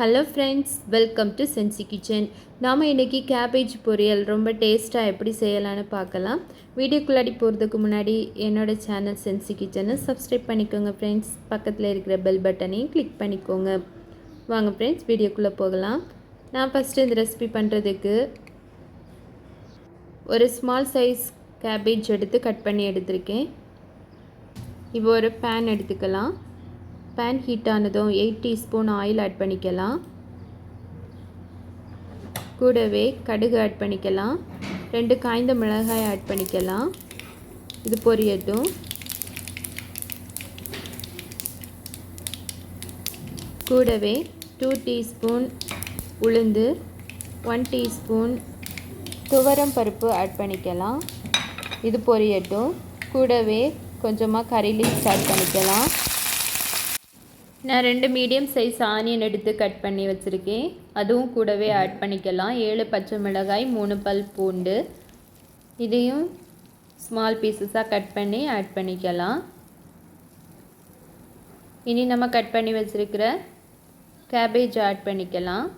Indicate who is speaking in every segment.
Speaker 1: Hello friends welcome to Sensi kitchen நாம் இன்றைக்கி cabbage பொரியல் ரொம்ப டேஸ்ட்டாக எப்படி செய்யலான்னு பார்க்கலாம். வீடியோக்குள்ளாடி போகிறதுக்கு முன்னாடி என்னோடய சேனல் சென்சி கிச்சனை சப்ஸ்கிரைப் பண்ணிக்கோங்க ஃப்ரெண்ட்ஸ் பக்கத்தில் இருக்கிற பெல் பட்டனையும் கிளிக் பண்ணிக்கோங்க. வாங்க ஃப்ரெண்ட்ஸ் வீடியோக்குள்ளே போகலாம். நான் ஃபஸ்ட்டு இந்த ரெசிபி பண்ணுறதுக்கு ஒரு ஸ்மால் சைஸ் கேபேஜ் எடுத்து கட் பண்ணி எடுத்திருக்கேன். இப்போ ஒரு பேன் எடுத்துக்கலாம். பேன் ஹீட் ஆனதும் எயிட் டீஸ்பூன் ஆயில் ஆட் பண்ணிக்கலாம். கூடவே கடுகு ஆட் பண்ணிக்கலாம். ரெண்டு காய்ந்த மிளகாய் ஆட் பண்ணிக்கலாம். இது பொரியட்டும். கூடவே டூ டீஸ்பூன் உளுந்து ஒன் டீஸ்பூன் துவரம் பருப்பு ஆட் பண்ணிக்கலாம். இது பொரியட்டும். கூடவே கொஞ்சமாக கறி லீவ்ஸ் ஆட் பண்ணிக்கலாம். நான் ரெண்டு மீடியம் சைஸ் ஆனியன் எடுத்து கட் பண்ணி வச்சுருக்கேன். அதுவும் கூடவே ஆட் பண்ணிக்கலாம். ஏழு பச்சை மிளகாய் மூணு பல் பூண்டு. இதையும் ஸ்மால் பீசஸாக கட் பண்ணி ஆட் பண்ணிக்கலாம். இனி நம்ம கட் பண்ணி வச்சுருக்கிற கேபேஜ் ஆட் பண்ணிக்கலாம்.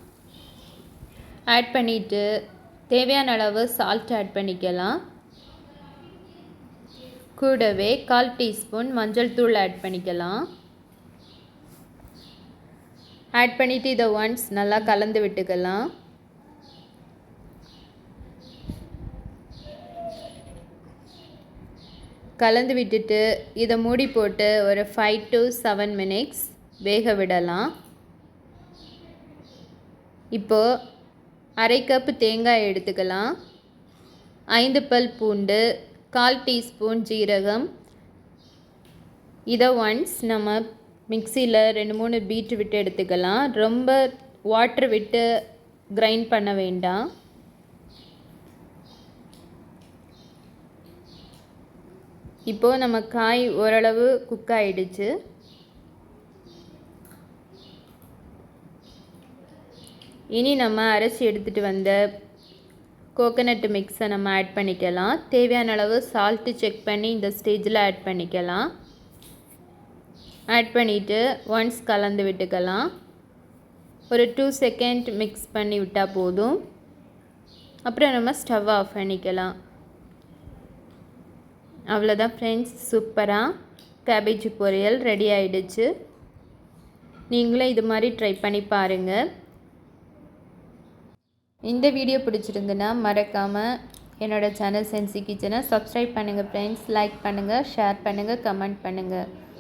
Speaker 1: ஆட் பண்ணிவிட்டு தேவையான அளவு சால்ட் ஆட் பண்ணிக்கலாம். கூடவே கால் டீஸ்பூன் மஞ்சள் தூள் ஆட் பண்ணிக்கலாம். ஆட் பண்ணிவிட்டு இதை ஒன்ஸ் நல்லா கலந்து விட்டுக்கலாம். கலந்து விட்டுட்டு இதை மூடி போட்டு ஒரு ஃபைவ் டு செவன் மினிட்ஸ் வேக விடலாம். இப்போது அரை கப்பு தேங்காய் எடுத்துக்கலாம். ஐந்து பல் பூண்டு கால் டீஸ்பூன் ஜீரகம். இதை ஒன்ஸ் நம்ம மிக்சியில் ரெண்டு மூணு பீட் விட்டு எடுத்துக்கலாம். ரொம்ப வாட்ரு விட்டு கிரைண்ட் பண்ண வேண்டாம். இப்போது நம்ம காய் ஓரளவு குக் ஆகிடுச்சு இனி நம்ம அரைச்சி எடுத்துகிட்டு வந்த கோகனட் மிக்ஸை நம்ம ஆட் பண்ணிக்கலாம். தேவையான அளவு சால்ட்டு செக் பண்ணி இந்த ஸ்டேஜில் ஆட் பண்ணிக்கலாம். ஆட் பண்ணிவிட்டு ஒன்ஸ் கலந்து விட்டுக்கலாம். ஒரு டூ செகண்ட் மிக்ஸ் பண்ணி விட்டால் போதும். அப்புறம் நம்ம ஸ்டவ் ஆஃப் பண்ணிக்கலாம். அவ்வளோதான் ஃப்ரெண்ட்ஸ் சூப்பராக கேபேஜ் பொரியல் ரெடி ஆகிடுச்சு நீங்களும் இது மாதிரி ட்ரை பண்ணி பாருங்கள் இந்த வீடியோ பிடிச்சிருந்துன்னா மறக்காமல் என்னோடய சேனல் சென்சி கிச்சனை சப்ஸ்கிரைப் பண்ணுங்கள் ஃப்ரெண்ட்ஸ் லைக் பண்ணுங்கள் ஷேர் பண்ணுங்கள் கமெண்ட் பண்ணுங்கள்